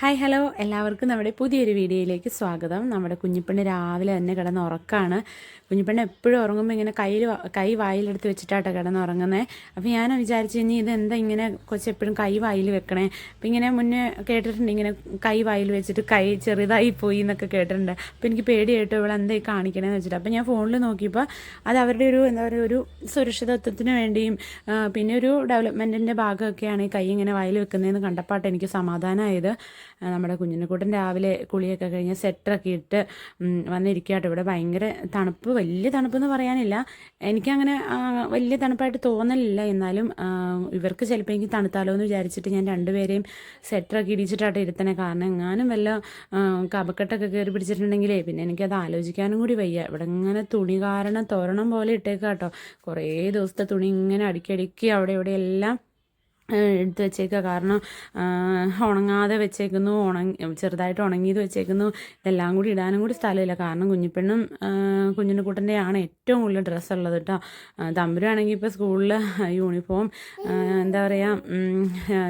Hi hello എല്ലാവർക്കും നമ്മുടെ പുതിയൊരു വീഡിയോയിലേക്ക് സ്വാഗതം. നമ്മുടെ കുഞ്ഞിപ്പെണ്ണ് രാവിലെ തന്നെ കിടന്ന് ഉറക്കാണ്. കുഞ്ഞിപ്പെണ്ണ് എപ്പോഴും ഉറങ്ങുമ്പോൾ ഇങ്ങനെ കയ്യിൽ കൈ വായിലെടുത്ത് വെച്ചിട്ടാട്ടോ കിടന്ന് ഉറങ്ങുന്നത് അപ്പോൾ ഞാൻ വിചാരിച്ചു ഇനി ഇതെന്താ ഇങ്ങനെ കൊച്ച് എപ്പോഴും കൈ വായിൽ വെക്കണേ? അപ്പോൾ ഇങ്ങനെ മുന്നേ കേട്ടിട്ടുണ്ട് ഇങ്ങനെ കൈ വായിൽ വെച്ചിട്ട് കൈ ചെറുതായി പോയി എന്നൊക്കെ കേട്ടിട്ടുണ്ട്. അപ്പോൾ എനിക്ക് പേടിയായിട്ട് ഇവിടെ എന്തായി കാണിക്കണമെന്ന് വെച്ചിട്ട്. അപ്പോൾ ഞാൻ ഫോണിൽ നോക്കിയപ്പോൾ അത് അവരുടെ ഒരു എന്താ പറയുക ഒരു സുരക്ഷിതത്വത്തിന് വേണ്ടിയും പിന്നെ ഒരു ഡെവലപ്മെന്റിന്റെ ഭാഗമൊക്കെയാണ് ഈ കൈ ഇങ്ങനെ വായിൽ വെക്കുന്നതെന്ന് കണ്ടപ്പാട്ട് എനിക്ക് സമാധാനമായത് നമ്മുടെ കുഞ്ഞിനെക്കൂട്ടൻ രാവിലെ കുളിയൊക്കെ കഴിഞ്ഞ് സെറ്ററൊക്കെ ഇട്ട് വന്നിരിക്കുകയാട്ടോ ഇവിടെ ഭയങ്കര തണുപ്പ് വലിയ തണുപ്പെന്ന് പറയാനില്ല. എനിക്കങ്ങനെ വലിയ തണുപ്പായിട്ട് തോന്നലില്ല. എന്നാലും ഇവർക്ക് ചിലപ്പോൾ എനിക്ക് തണുത്താലോ എന്ന് വിചാരിച്ചിട്ട് ഞാൻ രണ്ടുപേരെയും സെറ്ററൊക്കെ ഇടിച്ചിട്ടാട്ടോ ഇരുത്തണേ കാരണം എങ്ങാനും വല്ല കപക്കെട്ടൊക്കെ കയറി പിടിച്ചിട്ടുണ്ടെങ്കിലേ പിന്നെ എനിക്കത് ആലോചിക്കാനും കൂടി വയ്യ. ഇവിടെ ഇങ്ങനെ തുണി കാരണം തോരണം പോലെ ഇട്ടേക്കാട്ടോ. കുറേ ദിവസത്തെ തുണി ഇങ്ങനെ അടുക്കി അടുക്കി അവിടെ ഇവിടെ എല്ലാം എടുത്ത് വെച്ചേക്കുക. കാരണം ഉണങ്ങാതെ വെച്ചേക്കുന്നു ഉണങ്ങി ചെറുതായിട്ട് ഉണങ്ങിയത് വെച്ചേക്കുന്നു. ഇതെല്ലാം കൂടി ഇടാനും കൂടി സ്ഥലമില്ല. കാരണം കുഞ്ഞിപ്പെണ്ണും കുഞ്ഞിന്റെ കൂട്ടന്റെയാണ് ഏറ്റവും കൂടുതൽ ഡ്രസ്സ് ഉള്ളത് കേട്ടോ. തമ്പുരാണെങ്കിൽ ഇപ്പോൾ സ്കൂളിൽ യൂണിഫോം എന്താ പറയുക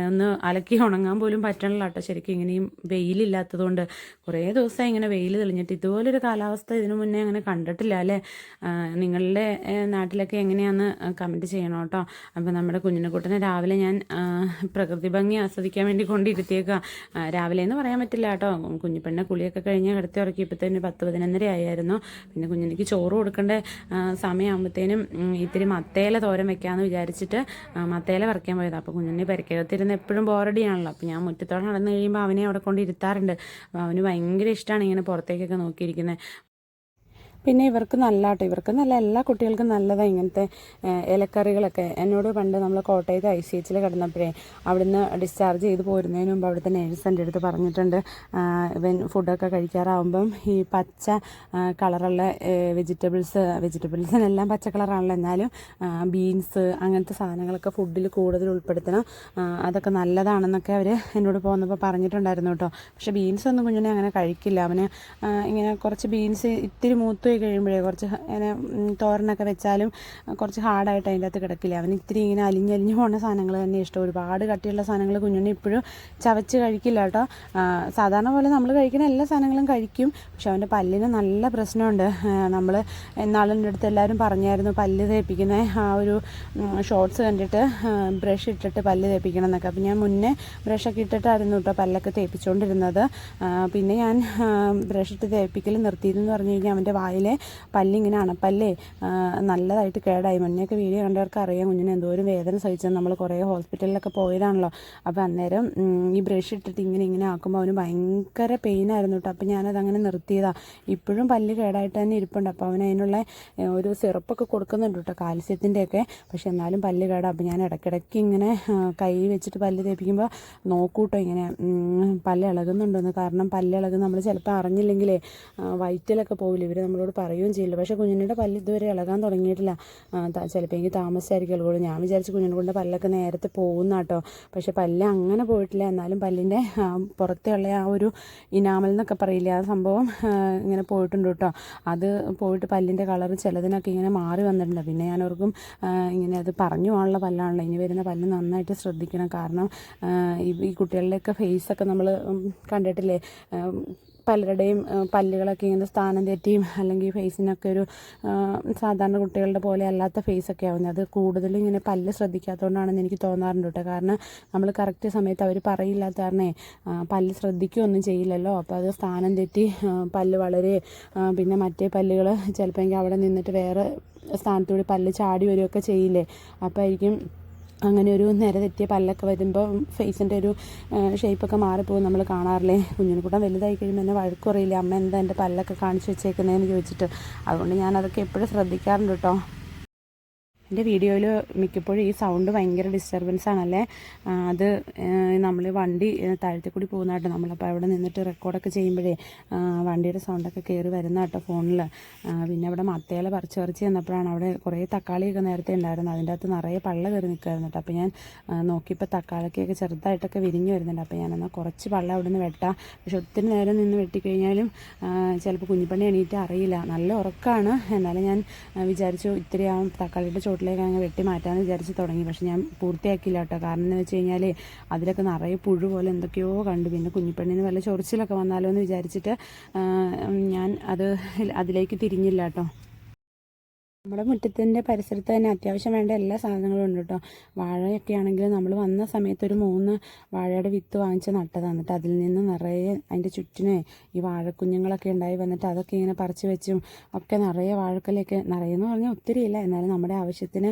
ഒന്ന് അലക്കി ഉണങ്ങാൻ പോലും പറ്റണില്ല കേട്ടോ. ശരിക്കും ഇങ്ങനെയും വെയിലില്ലാത്തതുകൊണ്ട്. കുറേ ദിവസമായി ഇങ്ങനെ വെയിൽ തെളിഞ്ഞിട്ട് ഇതുപോലൊരു കാലാവസ്ഥ ഇതിനു മുന്നേ അങ്ങനെ കണ്ടിട്ടില്ല അല്ലേ? നിങ്ങളുടെ നാട്ടിലൊക്കെ എങ്ങനെയാണെന്ന് കമന്റ് ചെയ്യണം കേട്ടോ. അപ്പോൾ നമ്മുടെ കുഞ്ഞിനെ കൂട്ടനെ രാവിലെ ഞാൻ പ്രകൃതി ഭംഗി ആസ്വദിക്കാൻ വേണ്ടി കൊണ്ടിരുത്തിയേക്കുക രാവിലെ എന്ന് പറയാൻ പറ്റില്ല കേട്ടോ. കുഞ്ഞിപ്പെണ്ണെ കുളിയൊക്കെ കഴിഞ്ഞ് കിടത്തി ഉറക്കിയപ്പോഴത്തേന് പത്ത് പതിനൊന്നര ആയിരുന്നു പിന്നെ കുഞ്ഞിനിക്ക് ചോറ് കൊടുക്കേണ്ട സമയമാകുമ്പോഴത്തേനും ഇത്തിരി മത്തേല തോരം വെക്കാമെന്ന് വിചാരിച്ചിട്ട് മത്തേല പറിക്കാൻ പോയത്. അപ്പോൾ കുഞ്ഞിനെ പരിക്കകത്തിരുന്ന് എപ്പോഴും ബോറടിയാണല്ലോ. അപ്പോൾ ഞാൻ മുറ്റത്തോടെ നടന്നു കഴിയുമ്പോൾ അവനെ അവിടെ കൊണ്ട് ഇരുത്താറുണ്ട് അപ്പോൾ അവന് ഭയങ്കര ഇഷ്ടമാണ് ഇങ്ങനെ പുറത്തേക്കൊക്കെ നോക്കിയിരിക്കുന്നത് പിന്നെ ഇവർക്ക് നല്ല കേട്ടോ ഇവർക്ക് നല്ല എല്ലാ കുട്ടികൾക്കും നല്ലതാണ് ഇങ്ങനത്തെ ഇലക്കറികളൊക്കെ. എന്നോട് പണ്ട് നമ്മൾ കോട്ടയത്ത് ഐ സി എച്ചിൽ കിടന്നപ്പോഴേ അവിടുന്ന് ഡിസ്ചാർജ് ചെയ്ത് പോരുന്നതിന് മുമ്പ് അവിടുത്തെ നേഴ്സ് എന്റെ അടുത്ത് പറഞ്ഞിട്ടുണ്ട് ഇവൻ ഫുഡൊക്കെ കഴിക്കാറാവുമ്പം ഈ പച്ച കളറുള്ള വെജിറ്റബിൾസ് വെജിറ്റബിൾസിനെല്ലാം പച്ച കളറാണല്ലോ. എന്നാലും ബീൻസ് അങ്ങനത്തെ സാധനങ്ങളൊക്കെ ഫുഡിൽ കൂടുതൽ ഉൾപ്പെടുത്തണം. അതൊക്കെ നല്ലതാണെന്നൊക്കെ അവർ എന്നോട് പോകുന്നപ്പോൾ പറഞ്ഞിട്ടുണ്ടായിരുന്നു കേട്ടോ. പക്ഷേ ബീൻസ് ഒന്നും കുഞ്ഞിനെ അങ്ങനെ കഴിക്കില്ല. അവന് ഇങ്ങനെ കുറച്ച് ബീൻസ് ഇത്തിരി മൂത്ത് പോയി കഴിയുമ്പോഴേ കുറച്ച് അങ്ങനെ തോരനൊക്കെ വെച്ചാലും കുറച്ച് ഹാർഡായിട്ട് അതിന്റെ അകത്ത് കിടക്കില്ല? അവന് ഇത്തിരി ഇങ്ങനെ അലിഞ്ഞലിഞ്ഞ് പോകുന്ന സാധനങ്ങൾ തന്നെ ഇഷ്ടം. ഒരുപാട് കട്ടിയുള്ള സാധനങ്ങൾ കുഞ്ഞുണ്ണി ഇപ്പോഴും ചവച്ച് കഴിക്കില്ല കേട്ടോ. സാധാരണ പോലെ നമ്മൾ കഴിക്കുന്ന എല്ലാ സാധനങ്ങളും കഴിക്കും. പക്ഷെ അവന്റെ പല്ലിന് നല്ല പ്രശ്നമുണ്ട്. നമ്മൾ എന്നാളിന്റെ അടുത്ത് എല്ലാവരും പറഞ്ഞായിരുന്നു പല്ല് തേപ്പിക്കുന്ന. ആ ഒരു ഷോർട്സ് കണ്ടിട്ട് ബ്രഷ് ഇട്ടിട്ട് പല്ല് തേപ്പിക്കണം എന്നൊക്കെ. അപ്പം ഞാൻ മുന്നേ ബ്രഷൊക്കെ ഇട്ടിട്ടായിരുന്നു കേട്ടോ പല്ലൊക്കെ തേപ്പിച്ചുകൊണ്ടിരുന്നത് പിന്നെ ഞാൻ ബ്രഷ് ഇട്ട് തേപ്പിക്കൽ നിർത്തിയതെന്ന് പറഞ്ഞു കഴിഞ്ഞാൽ അവന്റെ വായിലെ പല്ലിങ്ങനെ അണപ്പല്ലേ? നല്ലതായിട്ട് കേടായി. മഞ്ഞൊക്കെ വീഡിയോ കണ്ടവർക്ക് അറിയാം കുഞ്ഞിന് എന്തോരം വേദന സഹിച്ചത് നമ്മൾ കുറേ ഹോസ്പിറ്റലിലൊക്കെ പോയതാണല്ലോ. അപ്പോൾ അന്നേരം ഈ ബ്രഷ് ഇട്ടിട്ട് ഇങ്ങനെ ഇങ്ങനെ ആക്കുമ്പോൾ അവന് ഭയങ്കര പെയിൻ ആയിരുന്നു കേട്ടോ അപ്പോൾ ഞാനതങ്ങനെ നിർത്തിയതാണ് ഇപ്പോഴും പല്ല് കേടായിട്ട് തന്നെ ഇരിപ്പുണ്ട്. അപ്പോൾ അവന് അതിനുള്ള ഒരു സിറപ്പൊക്കെ കൊടുക്കുന്നുണ്ട് കേട്ടോ കാൽസ്യത്തിന്റെയൊക്കെ പക്ഷെ എന്നാലും പല്ല് കേടാം. അപ്പോൾ ഞാൻ ഇടയ്ക്കിടയ്ക്ക് ഇങ്ങനെ കൈ വെച്ചിട്ട് പല്ല് തേപ്പിക്കുമ്പോൾ നോക്കൂട്ടോ ഇങ്ങനെ. പല്ല് ഇളകുന്നുണ്ടെന്ന്. കാരണം പല്ല് ഇളകുന്ന നമ്മൾ ചിലപ്പോൾ അറിഞ്ഞില്ലെങ്കിലേ വയറ്റിലൊക്കെ പോകില്ല ഇവർ നമ്മളോട് പറയുകയും ചെയ്യില്ല പക്ഷേ കുഞ്ഞിന്റെ പല്ല് ഇതുവരെ ഇളകാൻ തുടങ്ങിയിട്ടില്ല. ചിലപ്പോൾ എനിക്ക് താമസിച്ചായിരിക്കും ഇളകുള്ളൂ ഞാൻ വിചാരിച്ചു കുഞ്ഞിനെ കൊണ്ട് പല്ലൊക്കെ നേരത്തെ പോകുന്ന കേട്ടോ. പക്ഷേ പല്ല് അങ്ങനെ പോയിട്ടില്ല. എന്നാലും പല്ലിന്റെ പുറത്തുള്ള ആ ഒരു ഇനാമൽ എന്നൊക്കെ പറയില്ലേ ആ സംഭവം ഇങ്ങനെ പോയിട്ടുണ്ട് കേട്ടോ. അത് പോയിട്ട് പല്ലിന്റെ കളർ ചിലതിനൊക്കെ ഇങ്ങനെ മാറി വന്നിട്ടുണ്ട്. പിന്നെ ഞാൻ ഓർക്കും ഇങ്ങനെ അത് പറഞ്ഞു പോകാനുള്ള പല്ലാണല്ലോ. ഇനി വരുന്ന പല്ല് നന്നായിട്ട് ശ്രദ്ധിക്കണം. കാരണം ഈ കുട്ടികളുടെയൊക്കെ ഫേസൊക്കെ നമ്മൾ കണ്ടിട്ടില്ലേ പലരുടെയും പല്ലുകളൊക്കെ ഇങ്ങനെ സ്ഥാനം തെറ്റിയും അല്ലെങ്കിൽ ഫേസിനൊക്കെ ഒരു സാധാരണ കുട്ടികളുടെ പോലെ അല്ലാത്ത ഫേസൊക്കെ ആവുന്നത്. അത് കൂടുതലും ഇങ്ങനെ പല്ല് ശ്രദ്ധിക്കാത്തതുകൊണ്ടാണെന്ന് എനിക്ക് തോന്നാറുണ്ട് കേട്ടോ കാരണം നമ്മൾ കറക്റ്റ് സമയത്ത് അവർ പറയില്ലാത്ത കാരണേ പല്ല് ശ്രദ്ധിക്കുകയൊന്നും ചെയ്യില്ലല്ലോ. അപ്പോൾ അത് സ്ഥാനം തെറ്റി പല്ല് വളരെ പിന്നെ മറ്റേ പല്ലുകൾ ചിലപ്പോൾ അവിടെ നിന്നിട്ട് വേറെ സ്ഥാനത്തൂടി പല്ല് ചാടി വരികയൊക്കെ ചെയ്യില്ലേ? അപ്പോൾ ആയിരിക്കും അങ്ങനെ ഒരു നിര തെറ്റിയ പല്ലൊക്കെ വരുമ്പോൾ ഫേസിന്റെ ഒരു ഷേപ്പൊക്കെ മാറിപ്പോകും നമ്മൾ കാണാറില്ലേ? കുഞ്ഞിനെ കൂട്ടം വലുതായി കഴിയുമ്പോൾ എന്നെ വഴക്കുറയില്ല അമ്മ എന്താ എന്റെ പല്ലൊക്കെ കാണിച്ചു വെച്ചേക്കുന്നതെന്ന് ചോദിച്ചിട്ട്? അതുകൊണ്ട് ഞാൻ അതൊക്കെ എപ്പോഴും ശ്രദ്ധിക്കാറുണ്ട് കേട്ടോ എന്റെ വീഡിയോയിൽ മിക്കപ്പോഴും ഈ സൗണ്ട് ഭയങ്കര ഡിസ്റ്റർബൻസ് ആണല്ലേ? അത് നമ്മൾ വണ്ടി താഴത്തെ കൂടി പോകുന്നതായിട്ട് നമ്മളപ്പോൾ അവിടെ നിന്നിട്ട് റെക്കോർഡൊക്കെ ചെയ്യുമ്പോഴേ വണ്ടിയുടെ സൗണ്ടൊക്കെ കയറി വരുന്ന കേട്ടോ ഫോണിൽ പിന്നെ അവിടെ മത്തയില പറിച്ച് പറിച്ച് ചെന്നപ്പോഴാണ് അവിടെ കുറേ തക്കാളിയൊക്കെ നേരത്തെ ഉണ്ടായിരുന്നു അതിന്റെ അകത്ത് നിറയെ പള്ള കയറി നിൽക്കുമായിരുന്നു കേട്ടോ. അപ്പോൾ ഞാൻ നോക്കിയപ്പോൾ തക്കാളിക്കൊക്കെ ചെറുതായിട്ടൊക്കെ വിരിഞ്ഞു വരുന്നുണ്ട്. അപ്പോൾ ഞാനെന്നാൽ കുറച്ച് പള്ള അവിടെ നിന്ന് വെട്ടാം. പക്ഷെ ഒത്തിരി നേരം നിന്ന് വെട്ടിക്കഴിഞ്ഞാലും ചിലപ്പോൾ കുഞ്ഞിപ്പണി എണീറ്റ് അറിയില്ല. നല്ല ഉറക്കമാണ് എന്നാലും ഞാൻ വിചാരിച്ചു ഇത്തിരി ആ തക്കാളിയുടെ ചോട്ടിൽ ചോട്ടിലേക്ക് അങ്ങ് വെട്ടി മാറ്റാമെന്ന് വിചാരിച്ച് തുടങ്ങി. പക്ഷെ ഞാൻ പൂർത്തിയാക്കിയില്ല കേട്ടോ. കാരണം എന്ന് വെച്ച് കഴിഞ്ഞാൽ അതിലൊക്കെ നിറയെ പുഴു പോലെ എന്തൊക്കെയോ കണ്ടു. പിന്നെ കുഞ്ഞിപ്പെണ്ണിന് വല്ല ചൊറിച്ചിലൊക്കെ വന്നാലോ എന്ന് വിചാരിച്ചിട്ട് ഞാൻ അത് അതിലേക്ക് തിരിഞ്ഞില്ല കേട്ടോ. നമ്മുടെ മുറ്റത്തിന്റെ പരിസരത്ത് തന്നെ അത്യാവശ്യം വേണ്ട എല്ലാ സാധനങ്ങളും ഉണ്ട് കേട്ടോ. വാഴയൊക്കെ ആണെങ്കിൽ നമ്മൾ വന്ന സമയത്ത് ഒരു മൂന്ന് വാഴയുടെ വിത്ത് വാങ്ങിച്ച് നട്ടതാണ് എന്നിട്ട് അതിൽ നിന്ന് നിറയെ അതിന്റെ ചുറ്റിനെ ഈ വാഴക്കുഞ്ഞുങ്ങളൊക്കെ ഉണ്ടായി വന്നിട്ട് അതൊക്കെ ഇങ്ങനെ പറിച്ച് വെച്ചും ഒക്കെ നിറയെ വാഴക്കലയൊക്കെ നിറയെന്ന് പറഞ്ഞാൽ ഒത്തിരി ഇല്ല. എന്നാലും നമ്മുടെ ആവശ്യത്തിന്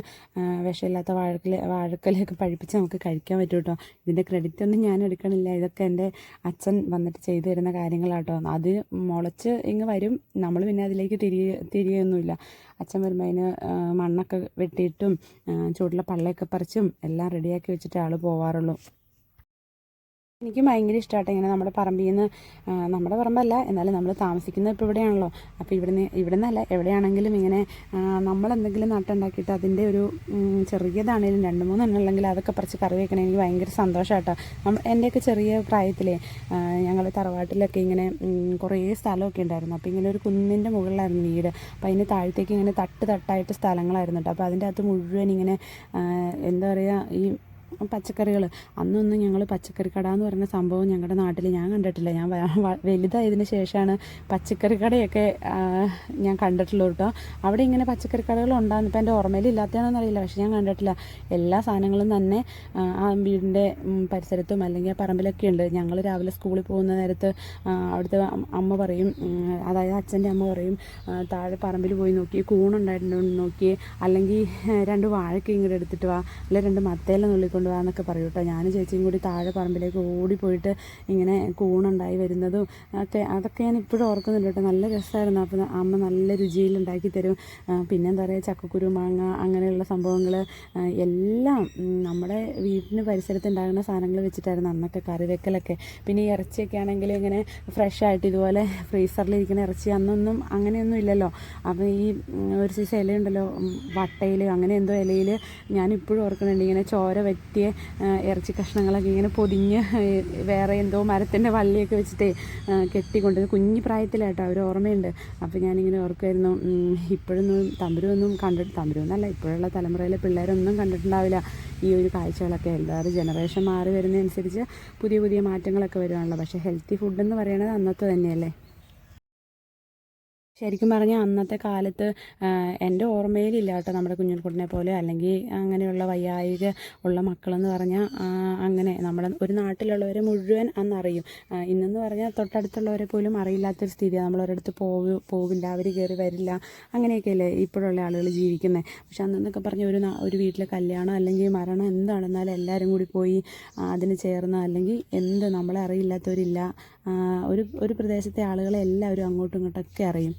വിഷമില്ലാത്ത വാഴക്കല വാഴക്കലയൊക്കെ പഴിപ്പിച്ച് നമുക്ക് കഴിക്കാൻ പറ്റും കേട്ടോ. ഇതിന്റെ ക്രെഡിറ്റ് ഒന്നും ഞാൻ എടുക്കണില്ല. ഇതൊക്കെ എന്റെ അച്ഛൻ വന്നിട്ട് ചെയ്തു തരുന്ന കാര്യങ്ങളാട്ടോ. അത് മുളച്ച് ഇങ്ങ് വരും. നമ്മൾ പിന്നെ അതിലേക്ക് തിരികെ തിരികെയൊന്നുമില്ല അച്ഛൻ വരുമ്പോൾ അതിന് മണ്ണൊക്കെ വെട്ടിയിട്ടും ചുവട്ടിലെ പള്ളയൊക്കെ പറിച്ചും എല്ലാം റെഡിയാക്കി വെച്ചിട്ടേ ആൾ പോവാറുള്ളൂ. എനിക്ക് ഭയങ്കര ഇഷ്ടമായിട്ട് ഇങ്ങനെ നമ്മുടെ പറമ്പിൽ നിന്ന് നമ്മുടെ പറമ്പല്ല എന്നാലും നമ്മൾ താമസിക്കുന്നത് ഇപ്പോൾ ഇവിടെയാണല്ലോ. അപ്പോൾ ഇവിടുന്ന് ഇവിടെ നിന്നല്ല എവിടെയാണെങ്കിലും ഇങ്ങനെ നമ്മളെന്തെങ്കിലും നട്ടുണ്ടാക്കിയിട്ട് അതിന്റെ ഒരു ചെറിയതാണേലും രണ്ട് മൂന്നെണ്ണം ഉണ്ടെങ്കിൽ അതൊക്കെ പറിച്ച് കറി വെക്കണേ എനിക്ക് ഭയങ്കര സന്തോഷമായിട്ടാണ് നമ്മൾ എന്റെയൊക്കെ ചെറിയ പ്രായത്തിലേ ഞങ്ങൾ തറവാട്ടിലൊക്കെ ഇങ്ങനെ കുറേ സ്ഥലമൊക്കെ ഉണ്ടായിരുന്നു. അപ്പോൾ ഇങ്ങനെ ഒരു കുന്നിന്റെ മുകളിലായിരുന്നു വീട്. അപ്പോൾ അതിന് താഴത്തേക്ക് ഇങ്ങനെ തട്ട് തട്ടായിട്ട് സ്ഥലങ്ങളായിരുന്നു കേട്ടോ അപ്പോൾ അതിന്റെ അകത്ത് മുഴുവൻ ഇങ്ങനെ എന്താ പറയുക ഈ പച്ചക്കറികൾ. അന്നൊന്നും ഞങ്ങൾ പച്ചക്കറി കട എന്ന് പറയുന്ന സംഭവം ഞങ്ങളുടെ നാട്ടിൽ ഞാൻ കണ്ടിട്ടില്ല. ഞാൻ വലുതായതിന് ശേഷമാണ് പച്ചക്കറി കടയൊക്കെ ഞാൻ കണ്ടിട്ടുള്ളൂ കേട്ടോ. അവിടെ ഇങ്ങനെ പച്ചക്കറി കടകൾ ഉണ്ടാകുന്നു ഇപ്പം എന്റെ ഓർമ്മയിൽ ഇല്ലാത്തതാണെന്ന് അറിയില്ല. പക്ഷെ ഞാൻ കണ്ടിട്ടില്ല. എല്ലാ സാധനങ്ങളും തന്നെ ആ, വീടിന്റെ പരിസരത്തും അല്ലെങ്കിൽ ആ പറമ്പിലൊക്കെ ഉണ്ട്. ഞങ്ങൾ രാവിലെ സ്കൂളിൽ പോകുന്ന നേരത്ത് അവിടുത്തെ അമ്മ പറയും അതായത് അച്ഛന്റെ അമ്മ പറയും താഴെ പറമ്പിൽ പോയി നോക്കി കൂണുണ്ടായിട്ടുണ്ടോ നോക്കി അല്ലെങ്കിൽ രണ്ട് വാഴയ്ക്ക് ഇങ്ങോട്ട് എടുത്തിട്ട് വാ അല്ലെങ്കിൽ രണ്ട് മത്തേല വാ എന്നൊക്കെ പറയും കേട്ടോ ഞാനും ചേച്ചിയും കൂടി താഴെ പറമ്പിലേക്ക് ഓടിപ്പോയിട്ട് ഇങ്ങനെ കൂണുണ്ടായി വരുന്നതും ഒക്കെ അതൊക്കെ ഞാൻ ഇപ്പോഴും ഓർക്കുന്നുണ്ട് കേട്ടോ നല്ല രസമായിരുന്നു. അപ്പോൾ അമ്മ നല്ല രുചിയിൽ ഉണ്ടാക്കി തരും. പിന്നെന്താ പിന്നെ പറയുക ചക്കക്കുരു മാങ്ങ അങ്ങനെയുള്ള സംഭവങ്ങൾ എല്ലാം നമ്മുടെ വീടിന് പരിസരത്ത് ഉണ്ടാകുന്ന സാധനങ്ങൾ വെച്ചിട്ടായിരുന്നു അന്നൊക്കെ കറി വെക്കലൊക്കെ. പിന്നെ ഈ ഇറച്ചിയൊക്കെ ആണെങ്കിൽ ഇങ്ങനെ ഫ്രഷ് ആയിട്ട് ഇതുപോലെ ഫ്രീസറിലിരിക്കുന്ന ഇറച്ചി അന്നൊന്നും അങ്ങനെയൊന്നും ഇല്ലല്ലോ. അപ്പോൾ ഈ ഒരു സൈസ് ഇലയുണ്ടല്ലോ വട്ടയിൽ അങ്ങനെ എന്തോ ഇലയിൽ ഞാൻ ഇപ്പോഴും ഓർക്കുന്നുണ്ട്. ഇങ്ങനെ ചോര വറ്റിയ ആ, ഇറച്ചി കഷ്ണങ്ങളൊക്കെ ഇങ്ങനെ പൊതിഞ്ഞ് വേറെ എന്തോ മരത്തിന്റെ വള്ളിയൊക്കെ വെച്ചിട്ട് കെട്ടിക്കൊണ്ട് കുഞ്ഞു പ്രായത്തിലായിട്ടോ അവർ ഓർമ്മയുണ്ട്. അപ്പോൾ ഞാനിങ്ങനെ ഓർക്കുമായിരുന്നു ഇപ്പോഴൊന്നും തമ്പുരൊന്നും കണ്ടിട്ട് തമ്പുരൊന്നല്ല ഇപ്പോഴുള്ള തലമുറയിലെ പിള്ളേരൊന്നും കണ്ടിട്ടുണ്ടാവില്ല. ഈ ഒരു കാഴ്ചകളൊക്കെ എല്ലാവരും ജനറേഷൻ മാറി വരുന്നതനുസരിച്ച് പുതിയ പുതിയ മാറ്റങ്ങളൊക്കെ വരുവാണല്ലോ. പക്ഷേ ഹെൽത്തി ഫുഡ് എന്ന് പറയുന്നത് അന്നത്തെ തന്നെയല്ലേ? ശരിക്കും പറഞ്ഞാൽ അന്നത്തെ കാലത്ത് എന്റെ ഓർമ്മയിലില്ല കേട്ടോ നമ്മുടെ കുഞ്ഞുകുട്ടനെ പോലെ അല്ലെങ്കിൽ അങ്ങനെയുള്ള വയ്യായിക ഉള്ള മക്കളെന്ന് പറഞ്ഞാൽ അങ്ങനെ നമ്മുടെ ഒരു നാട്ടിലുള്ളവരെ മുഴുവൻ അന്നറിയും. ഇന്നെന്ന് പറഞ്ഞാൽ തൊട്ടടുത്തുള്ളവരെ പോലും അറിയില്ലാത്തൊരു സ്ഥിതിയാണ് നമ്മളൊരിടത്ത് പോവ പോവില്ല അവർ കയറി വരില്ല അങ്ങനെയൊക്കെയല്ലേ ഇപ്പോഴുള്ള ആളുകൾ ജീവിക്കുന്നത് പക്ഷെ അന്നെന്നൊക്കെ പറഞ്ഞ ഒരു ഒരു വീട്ടിലെ കല്യാണം അല്ലെങ്കിൽ മരണം എന്താണെന്നാലും എല്ലാവരും കൂടി പോയി അതിന് ചേർന്ന അല്ലെങ്കിൽ എന്ത് നമ്മളെ അറിയില്ലാത്തവരില്ല ഒരു ഒരു പ്രദേശത്തെ ആളുകളെ എല്ലാവരും അങ്ങോട്ടും ഇങ്ങോട്ടൊക്കെ അറിയും.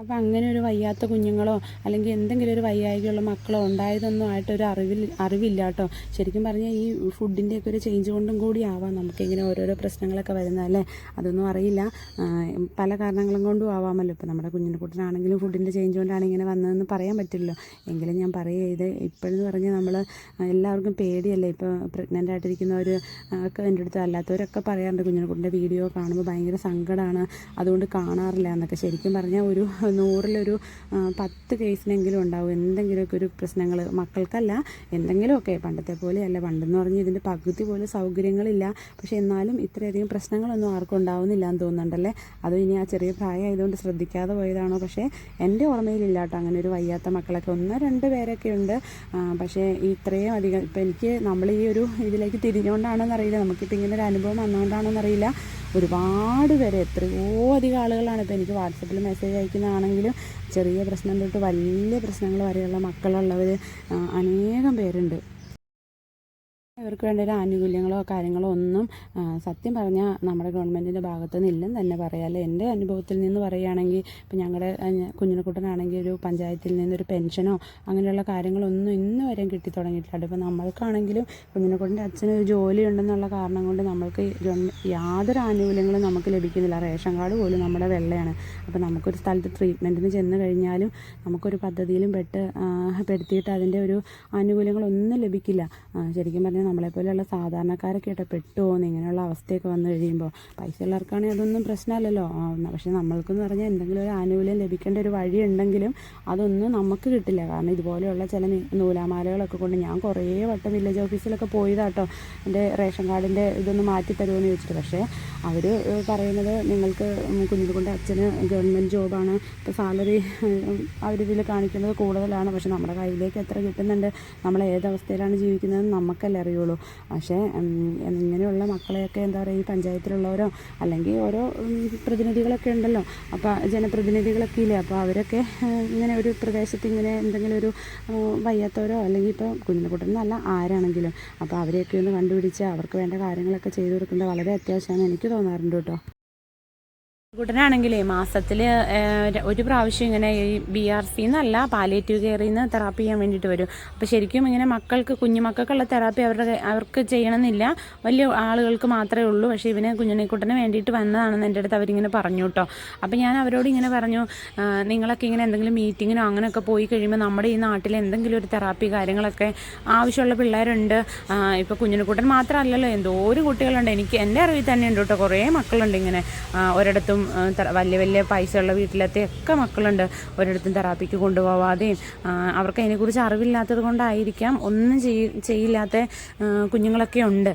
അപ്പോൾ അങ്ങനെ ഒരു വയ്യാത്ത കുഞ്ഞുങ്ങളോ അല്ലെങ്കിൽ എന്തെങ്കിലും ഒരു വയ്യായികയുള്ള മക്കളോ ഉണ്ടായതൊന്നും ആയിട്ടൊരു അറിവിൽ അറിവില്ല കേട്ടോ. ശരിക്കും പറഞ്ഞാൽ ഈ ഫുഡിന്റെയൊക്കെ ഒരു ചേഞ്ച് കൊണ്ടും കൂടി ആവാം നമുക്കിങ്ങനെ ഓരോരോ പ്രശ്നങ്ങളൊക്കെ വരുന്നതല്ലേ അതൊന്നും അറിയില്ല. പല കാരണങ്ങളും കൊണ്ടും ആവാമല്ലോ. ഇപ്പോൾ നമ്മുടെ കുഞ്ഞിന്റെ കുട്ടനാണെങ്കിലും ഫുഡിന്റെ ചേഞ്ച് കൊണ്ടാണ് ഇങ്ങനെ വന്നതെന്ന് പറയാൻ പറ്റില്ലല്ലോ. എങ്കിലും ഞാൻ പറയുക ഇത് ഇപ്പോഴെന്ന് പറഞ്ഞാൽ നമ്മൾ എല്ലാവർക്കും പേടിയല്ലേ? ഇപ്പോൾ പ്രഗ്നന്റ് ആയിട്ടിരിക്കുന്നവർ ഒക്കെ എന്റെ അടുത്ത് അല്ലാത്തവരൊക്കെ പറയാറുണ്ട്. കുഞ്ഞിനെക്കുട്ടിന്റെ വീഡിയോ കാണുമ്പോൾ ഭയങ്കര സങ്കടമാണ് അതുകൊണ്ട് കാണാറില്ല എന്നൊക്കെ. ശരിക്കും പറഞ്ഞാൽ ഒരു നൂറിലൊരു പത്ത് കേസിനെങ്കിലും ഉണ്ടാവും. എന്തെങ്കിലുമൊക്കെ ഒരു പ്രശ്നങ്ങൾ മക്കൾക്കല്ല എന്തെങ്കിലുമൊക്കെ പണ്ടത്തെ പോലെയല്ല. പണ്ടെന്ന് പറഞ്ഞാൽ ഇതിന്റെ പകുതി പോലും സൗകര്യങ്ങളില്ല. പക്ഷേ എന്നാലും ഇത്രയധികം പ്രശ്നങ്ങളൊന്നും ആർക്കും ഉണ്ടാവുന്നില്ല എന്ന് തോന്നുന്നുണ്ടല്ലേ? അത് ഇനി ആ ചെറിയ പ്രായമായതുകൊണ്ട് ശ്രദ്ധിക്കാതെ പോയതാണോ? പക്ഷേ എന്റെ ഓർമ്മയിലില്ല കേട്ടോ അങ്ങനെ ഒരു വയ്യാത്ത മക്കളൊക്കെ. ഒന്നോ രണ്ട് പേരൊക്കെ ഉണ്ട്. പക്ഷേ ഇത്രയും അധികം ഇപ്പം എനിക്ക് നമ്മൾ ഈ ഒരു ഇതിലേക്ക് തിരിഞ്ഞുകൊണ്ടാണെന്നറിയില്ല. നമുക്കിപ്പോൾ ഇങ്ങനെ ഒരു അനുഭവം വന്നുകൊണ്ടാണോന്ന് അറിയില്ല ഒരുപാട് പേര് എത്രയോ അധികം ആളുകളാണ് ഇപ്പോൾ എനിക്ക് വാട്സപ്പിൽ മെസ്സേജ് അയക്കുന്നതാണെങ്കിലും ചെറിയ പ്രശ്നം തൊട്ട് വലിയ പ്രശ്നങ്ങൾ വരെയുള്ള മക്കളുള്ളവർ അനേകം പേരുണ്ട്. ഇവർക്ക് വേണ്ട ഒരു ആനുകൂല്യങ്ങളോ കാര്യങ്ങളോ ഒന്നും സത്യം പറഞ്ഞാൽ നമ്മുടെ ഗവൺമെന്റിന്റെ ഭാഗത്തു നിന്ന് ഇല്ലെന്ന് തന്നെ പറയാമല്ലോ എന്റെ അനുഭവത്തിൽ നിന്ന് പറയുകയാണെങ്കിൽ ഇപ്പം ഞങ്ങളുടെ കുഞ്ഞിനെക്കുട്ടനാണെങ്കിൽ ഒരു പഞ്ചായത്തിൽ നിന്നൊരു പെൻഷനോ അങ്ങനെയുള്ള കാര്യങ്ങളൊന്നും ഇന്ന് വരെയും കിട്ടി തുടങ്ങിയിട്ടില്ല. ഇപ്പം നമ്മൾക്കാണെങ്കിലും കുഞ്ഞിനെക്കുട്ടന്റെ അച്ഛന് ഒരു ജോലി ഉണ്ടെന്നുള്ള കാരണം കൊണ്ട് നമ്മൾക്ക് യാതൊരു ആനുകൂല്യങ്ങളും നമുക്ക് ലഭിക്കുന്നില്ല. റേഷൻ കാർഡ് പോലും നമ്മുടെ വെള്ളയാണ്. അപ്പോൾ നമുക്കൊരു സ്ഥലത്ത് ട്രീറ്റ്മെന്റിന് ചെന്ന് കഴിഞ്ഞാലും നമുക്കൊരു പദ്ധതിയിലും പെട്ട് പെടുത്തിയിട്ട് അതിന്റെ ഒരു ആനുകൂല്യങ്ങളൊന്നും ലഭിക്കില്ല. ശരിക്കും പറഞ്ഞാൽ നമ്മളെപ്പോലെയുള്ള സാധാരണക്കാരൊക്കെ ആയിട്ട് പെട്ടുപോകുന്നു ഇങ്ങനെയുള്ള അവസ്ഥയൊക്കെ വന്നു കഴിയുമ്പോൾ പൈസ ഉള്ളവർക്കാണെങ്കിൽ അതൊന്നും പ്രശ്നമല്ലല്ലോ. പക്ഷെ നമ്മൾക്കെന്ന് പറഞ്ഞാൽ എന്തെങ്കിലും ഒരു ആനുകൂല്യം ലഭിക്കേണ്ട ഒരു വഴി ഉണ്ടെങ്കിലും അതൊന്നും നമുക്ക് കിട്ടില്ല. കാരണം ഇതുപോലെയുള്ള ചില നൂലാമാലകളൊക്കെ കൊണ്ട് ഞാൻ കുറേ വട്ടം വില്ലേജ് ഓഫീസിലൊക്കെ പോയതാട്ടോ. എന്റെ റേഷൻ കാർഡിന്റെ ഇതൊന്ന് മാറ്റി തരുമെന്ന് ചോദിച്ചിട്ട്. പക്ഷേ അവർ പറയുന്നത് നിങ്ങൾക്ക് കുഞ്ഞിനെക്കൊണ്ട് അച്ഛന് ഗവൺമെന്റ് ജോബാണ്. ഇപ്പോൾ സാലറി അവരിതിൽ കാണിക്കുന്നത് കൂടുതലാണ്. പക്ഷെ നമ്മുടെ കയ്യിലേക്ക് എത്ര കിട്ടുന്നുണ്ട്? നമ്മൾ ഏതവസ്ഥയിലാണ് ജീവിക്കുന്നത്? നമുക്കല്ലേ അറിയുള്ളൂ പക്ഷേ ഇങ്ങനെയുള്ള മക്കളെയൊക്കെ എന്താ പറയുക ഈ പഞ്ചായത്തിലുള്ളവരോ അല്ലെങ്കിൽ ഓരോ പ്രതിനിധികളൊക്കെ ഉണ്ടല്ലോ. അപ്പോൾ ജനപ്രതിനിധികളൊക്കെ ഇല്ലേ? അപ്പോൾ അവരൊക്കെ ഇങ്ങനെ ഒരു പ്രദേശത്ത് ഇങ്ങനെ എന്തെങ്കിലും ഒരു വയ്യാത്തവരോ അല്ലെങ്കിൽ ഇപ്പോൾ നല്ല ആരാണെങ്കിലും അപ്പോൾ അവരെയൊക്കെ ഒന്ന് കണ്ടുപിടിച്ച് അവർക്ക് വേണ്ട കാര്യങ്ങളൊക്കെ ചെയ്തു കൊടുക്കേണ്ടത് വളരെ അത്യാവശ്യമാണ്. എനിക്ക് തോന്നാറുണ്ട് കേട്ടോ. കുട്ടനാണെങ്കിലേ മാസത്തിൽ ഒരു പ്രാവശ്യം ഇങ്ങനെ ഈ ബി ആർ സി എന്നല്ല പാലിയേറ്റീവ് കെയറിൽ നിന്ന് തെറാപ്പി ചെയ്യാൻ വേണ്ടിയിട്ട് വരും. അപ്പോൾ ശരിക്കും ഇങ്ങനെ മക്കൾക്ക് കുഞ്ഞുമക്കൾക്കുള്ള തെറാപ്പി അവരുടെ അവർക്ക് ചെയ്യണമെന്നില്ല. വലിയ ആളുകൾക്ക് മാത്രമേ ഉള്ളൂ. പക്ഷേ ഇവന് കുഞ്ഞുണ്ണിക്കുട്ടന് വേണ്ടിയിട്ട് വന്നതാണെന്ന് എന്റെ അടുത്ത് അവരിങ്ങനെ പറഞ്ഞു കേട്ടോ. അപ്പോൾ ഞാൻ അവരോട് ഇങ്ങനെ പറഞ്ഞു നിങ്ങളൊക്കെ ഇങ്ങനെ എന്തെങ്കിലും മീറ്റിങ്ങിനോ അങ്ങനെയൊക്കെ പോയി കഴിയുമ്പോൾ നമ്മുടെ ഈ നാട്ടിൽ എന്തെങ്കിലും ഒരു തെറാപ്പി കാര്യങ്ങളൊക്കെ ആവശ്യമുള്ള പിള്ളേരുണ്ട്. ഇപ്പോൾ കുഞ്ഞുണ്ണിക്കുട്ടൻ മാത്രമല്ലല്ലോ എന്തോരം കുട്ടികളുണ്ട്. എനിക്ക് എന്റെ അറിവിൽ തന്നെ ഉണ്ട് കേട്ടോ. കുറേ മക്കളുണ്ട് ഇങ്ങനെ ഒരിടത്തും വലിയ വലിയ പൈസയുള്ള വീട്ടിലത്തെ ഒക്കെ മക്കളുണ്ട്. ഒരിടത്തും തെറാപ്പിക്ക് കൊണ്ടുപോവാതെയും അവർക്ക് അതിനെക്കുറിച്ച് അറിവില്ലാത്തത് കൊണ്ടായിരിക്കാം. ഒന്നും ചെയ്യ ചെയ്യില്ലാത്ത കുഞ്ഞുങ്ങളൊക്കെ ഉണ്ട്.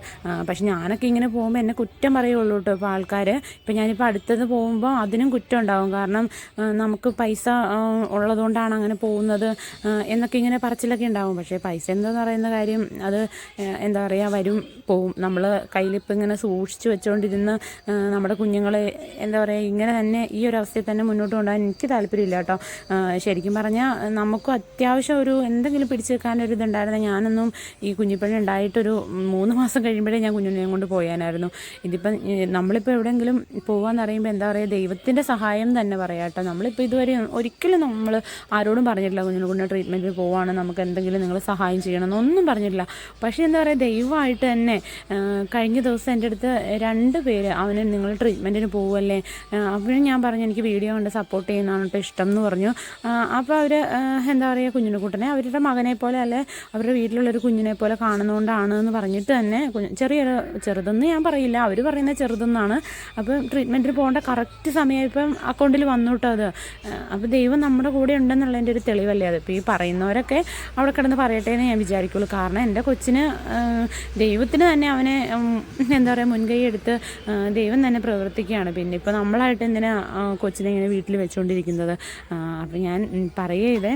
പക്ഷെ ഞാനൊക്കെ ഇങ്ങനെ പോകുമ്പോൾ എന്നെ കുറ്റം പറയുള്ളൂ കേട്ടോ ഇപ്പോൾ ആൾക്കാർ ഇപ്പം ഞാനിപ്പോൾ അടുത്തത് പോകുമ്പോൾ അതിനും കുറ്റം ഉണ്ടാവും. കാരണം നമുക്ക് പൈസ ഉള്ളതുകൊണ്ടാണ് അങ്ങനെ പോകുന്നത് എന്നൊക്കെ ഇങ്ങനെ പറച്ചിലൊക്കെ ഉണ്ടാവും. പക്ഷേ പൈസ എന്താന്ന് പറയുന്ന കാര്യം അത് എന്താ പറയുക വരും പോവും. നമ്മൾ കയ്യിലിപ്പോൾ ഇങ്ങനെ സൂക്ഷിച്ച് വെച്ചുകൊണ്ടിരുന്ന് നമ്മുടെ കുഞ്ഞുങ്ങളെ എന്താ പറയുക ഇങ്ങനെ തന്നെ ഈ ഒരു അവസ്ഥയിൽ തന്നെ മുന്നോട്ട് കൊണ്ടുപോകാൻ എനിക്ക് താല്പര്യമില്ല കേട്ടോ. ശരിക്കും പറഞ്ഞാൽ നമുക്കും അത്യാവശ്യം ഒരു എന്തെങ്കിലും പിടിച്ചു വെക്കാനൊരു ഇതുണ്ടായിരുന്നു ഞാനൊന്നും ഈ കുഞ്ഞിപ്പഴം ഉണ്ടായിട്ടൊരു മൂന്ന് മാസം കഴിയുമ്പോഴേ ഞാൻ കുഞ്ഞിനെയും കൊണ്ട് പോയാനായിരുന്നു. ഇതിപ്പം നമ്മളിപ്പോൾ എവിടെയെങ്കിലും പോകാമെന്ന് പറയുമ്പോൾ എന്താ പറയുക ദൈവത്തിന്റെ സഹായം തന്നെ പറയാം കേട്ടോ. നമ്മളിപ്പോൾ ഇതുവരെ ഒരിക്കലും നമ്മൾ ആരോടും പറഞ്ഞിട്ടില്ല കുഞ്ഞിനെ കൊണ്ട് ട്രീറ്റ്മെന്റിന് പോവാണ് നമുക്ക് എന്തെങ്കിലും നിങ്ങൾ സഹായം ചെയ്യണം എന്നൊന്നും പറഞ്ഞിട്ടില്ല. പക്ഷേ എന്താ പറയുക ദൈവമായിട്ട് തന്നെ കഴിഞ്ഞ ദിവസം എന്റെ അടുത്ത് രണ്ട് പേര് അവന് നിങ്ങൾ ട്രീറ്റ്മെന്റിന് പോവല്ലേ അപ്പോഴും ഞാൻ പറഞ്ഞു എനിക്ക് വീഡിയോ കണ്ട് സപ്പോർട്ട് ചെയ്യുന്നതാണ് കേട്ടോ ഇഷ്ടം എന്ന് പറഞ്ഞു. അപ്പോൾ അവർ എന്താ പറയുക കുഞ്ഞിനെക്കുട്ടനെ അവരുടെ മകനെ പോലെ അല്ലെ അവരുടെ വീട്ടിലുള്ളൊരു കുഞ്ഞിനെ പോലെ കാണുന്നതുകൊണ്ടാണ് എന്ന് പറഞ്ഞിട്ട് തന്നെ ചെറിയ ചെറിയൊരു ചെറുതെന്ന് ഞാൻ പറയില്ല അവർ പറയുന്നത് ചെറുതെന്നാണ്. അപ്പം ട്രീറ്റ്മെന്റിന് പോകേണ്ട കറക്റ്റ് സമയം ഇപ്പം അക്കൗണ്ടിൽ വന്നു കേട്ടോ അത്. അപ്പോൾ ദൈവം നമ്മുടെ കൂടെ ഉണ്ടെന്നുള്ളതിന്റെ ഒരു തെളിവല്ലേ അത്. ഇപ്പോൾ ഈ പറയുന്നവരൊക്കെ അവിടെ കിടന്ന് പറയട്ടെ എന്ന് ഞാൻ വിചാരിക്കുള്ളൂ. കാരണം എന്റെ കൊച്ചിന് ദൈവത്തിന് തന്നെ അവനെ എന്താ പറയുക മുൻകൈ എടുത്ത് ദൈവം തന്നെ പ്രവർത്തിക്കുകയാണ്. പിന്നെ ഇപ്പോൾ നമ്മളായിട്ട് എന്തിനാ കൊച്ചിനെ ഇങ്ങനെ വീട്ടിൽ വെച്ചുകൊണ്ടിരിക്കുന്നത് അപ്പോൾ ഞാൻ പറയുക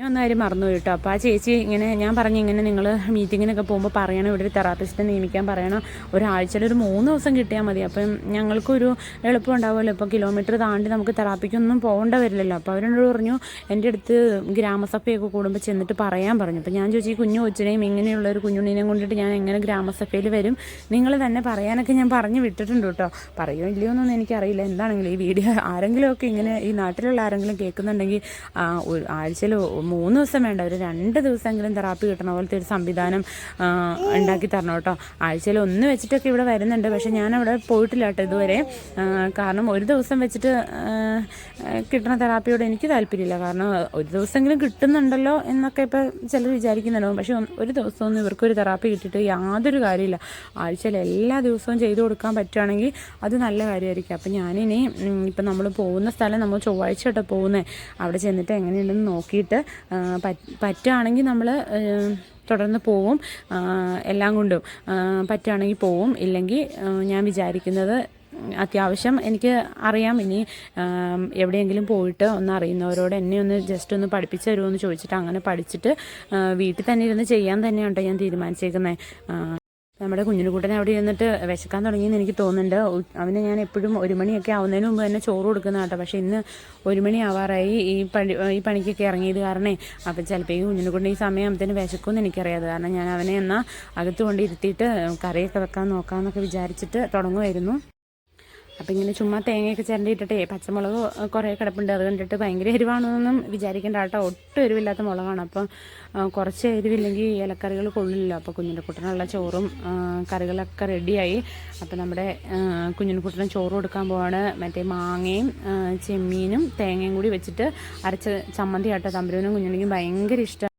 ഞാൻ ഒന്ന് മറന്നു കേട്ടോ അപ്പോൾ ആ ചേച്ചി ഇങ്ങനെ ഞാൻ പറഞ്ഞു ഇങ്ങനെ നിങ്ങൾ മീറ്റിങ്ങിനൊക്കെ പോകുമ്പോൾ പറയണം ഇവിടെ ഒരു തെറാപ്പിസ്റ്റിനെ നിയമിക്കാൻ പറയണം. ഒരാഴ്ചയിൽ ഒരു മൂന്ന് ദിവസം കിട്ടിയാൽ മതി. അപ്പം ഞങ്ങൾക്കൊരു എളുപ്പം ഉണ്ടാവുമല്ലോ. ഇപ്പോൾ കിലോമീറ്റർ താണ്ടി നമുക്ക് തെറാപ്പിക്കൊന്നും പോകേണ്ട വരില്ലല്ലോ. അപ്പോൾ അവരോട് പറഞ്ഞു എന്റെ അടുത്ത് ഗ്രാമസഭയൊക്കെ കൂടുമ്പോൾ ചെന്നിട്ട് പറയാൻ പറഞ്ഞു. അപ്പോൾ ഞാൻ ചോദിച്ചു ഈ കുഞ്ഞു കൊച്ചിനെയും ഇങ്ങനെയുള്ള ഒരു കുഞ്ഞുണ്ണിനെയും കൊണ്ടിട്ട് ഞാൻ എങ്ങനെ ഗ്രാമസഭയിൽ വരും? നിങ്ങൾ തന്നെ പറയാനൊക്കെ ഞാൻ പറഞ്ഞു വിട്ടിട്ടുണ്ട് കേട്ടോ പറയോ ഇല്ലയോ എന്നൊന്നും എനിക്കറിയില്ല. എന്താണെങ്കിലും ഈ വീഡിയോ ആരെങ്കിലുമൊക്കെ ഇങ്ങനെ ഈ നാട്ടിലുള്ള ആരെങ്കിലും കേൾക്കുന്നുണ്ടെങ്കിൽ ആഴ്ചയിൽ മൂന്ന് ദിവസം വേണ്ട ഒരു രണ്ട് ദിവസമെങ്കിലും തെറാപ്പി കിട്ടണ പോലത്തെ ഒരു സംവിധാനം ഉണ്ടാക്കി തരണം കേട്ടോ. ആഴ്ചയിൽ ഒന്ന് വെച്ചിട്ടൊക്കെ ഇവിടെ വരുന്നുണ്ട് പക്ഷേ ഞാൻ അവിടെ പോയിട്ടില്ല കേട്ടോ ഇതുവരെ. കാരണം ഒരു ദിവസം വെച്ചിട്ട് കിട്ടണ തെറാപ്പിയോട് എനിക്ക് താല്പര്യമില്ല. കാരണം ഒരു ദിവസമെങ്കിലും കിട്ടുന്നുണ്ടല്ലോ എന്നൊക്കെ ഇപ്പോൾ ചിലർ വിചാരിക്കുന്നുണ്ടാവും. പക്ഷേ ഒരു ദിവസമൊന്നും ഇവർക്കൊരു തെറാപ്പി കിട്ടിയിട്ട് യാതൊരു കാര്യമില്ല. ആഴ്ചയിൽ എല്ലാ ദിവസവും ചെയ്തു കൊടുക്കാൻ പറ്റുകയാണെങ്കിൽ അത് നല്ല കാര്യമായിരിക്കും. അപ്പം ഞാനിനി ഇപ്പം നമ്മൾ പോകുന്ന സ്ഥലം നമ്മൾ ചൊവ്വാഴ്ച കേട്ടോ പോകുന്നത് അവിടെ ചെന്നിട്ട് എങ്ങനെയുണ്ടെന്ന് നോക്കിയിട്ട് പറ്റുകയാണെങ്കിൽ നമ്മൾ തുടർന്ന് പോവും. എല്ലാം കൊണ്ടും. പറ്റുകയാണെങ്കിൽ പോവും. ഇല്ലെങ്കിൽ ഞാൻ വിചാരിക്കുന്നത് അത്യാവശ്യം എനിക്ക് അറിയാം. ഇനി എവിടെയെങ്കിലും പോയിട്ട് ഒന്ന് അറിയുന്നവരോട് എന്നെ ഒന്ന് ജസ്റ്റ് ഒന്ന് പഠിപ്പിച്ച് തരുമോ എന്ന് ചോദിച്ചിട്ട് അങ്ങനെ പഠിച്ചിട്ട് വീട്ടിൽ തന്നെ ഇരുന്ന് ചെയ്യാൻ തന്നെയാണ് ഞാൻ തീരുമാനിച്ചേക്കുന്നത് നമ്മുടെ കുഞ്ഞിനുകൂട്ടനെ അവിടെ ഇരുന്നിട്ട് വിശക്കാൻ തുടങ്ങിയെന്ന് എനിക്ക് തോന്നുന്നുണ്ട്. അവന് ഞാൻ എപ്പോഴും ഒരു മണിയൊക്കെ ആവുന്നതിന് മുമ്പ് തന്നെ ചോറ് കൊടുക്കുന്ന കേട്ടോ. പക്ഷേ ഇന്ന് ഒരു മണി ആവാറായി ഈ പണി ഈ പണിക്കൊക്കെ ഇറങ്ങിയത് കാരണേ. അപ്പം ചിലപ്പോൾ ഈ കുഞ്ഞിനുകൂട്ടൻ ഈ സമയത്തിന് വിശക്കുമെന്ന് എനിക്കറിയാതെ. കാരണം ഞാൻ അവനെ എന്നാൽ അകത്ത് കൊണ്ട് ഇരുത്തിയിട്ട് കറിയൊക്കെ വെക്കാൻ നോക്കാമെന്നൊക്കെ വിചാരിച്ചിട്ട് തുടങ്ങുമായിരുന്നു. അപ്പം ഇങ്ങനെ ചുമ്മാ തേങ്ങയൊക്കെ ചിരണ്ടിയിട്ടിട്ടേ പച്ചമുളക് കുറേ കിടപ്പുണ്ട്. അത് കണ്ടിട്ട് ഭയങ്കര എരിവാണെന്നൊന്നും വിചാരിക്കേണ്ട കേട്ടോ. ഒട്ടും എരിവില്ലാത്ത മുളകാണ്. അപ്പം കുറച്ച് എരിവില്ലെങ്കിൽ ഇലക്കറികൾ കൊള്ളില്ലല്ലോ. അപ്പോൾ കുഞ്ഞിന്റെ കുട്ടനുള്ള ചോറും കറികളൊക്കെ റെഡിയായി. അപ്പം നമ്മുടെ കുഞ്ഞിന്റെ കുട്ടനും ചോറ് കൊടുക്കാൻ പോവാണ്. മറ്റേ മാങ്ങയും ചെമ്മീനും തേങ്ങയും കൂടി വെച്ചിട്ട് അരച്ച ചമ്മന്തി ആട്ടോ. തമ്പരൂനും കുഞ്ഞിനും ഭയങ്കര ഇഷ്ടം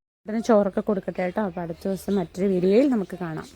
ചോറൊക്കെ കൊടുക്കട്ടെ കേട്ടോ. അപ്പോൾ അടുത്ത ദിവസം മറ്റൊരു വീഡിയോയിൽ നമുക്ക് കാണാം.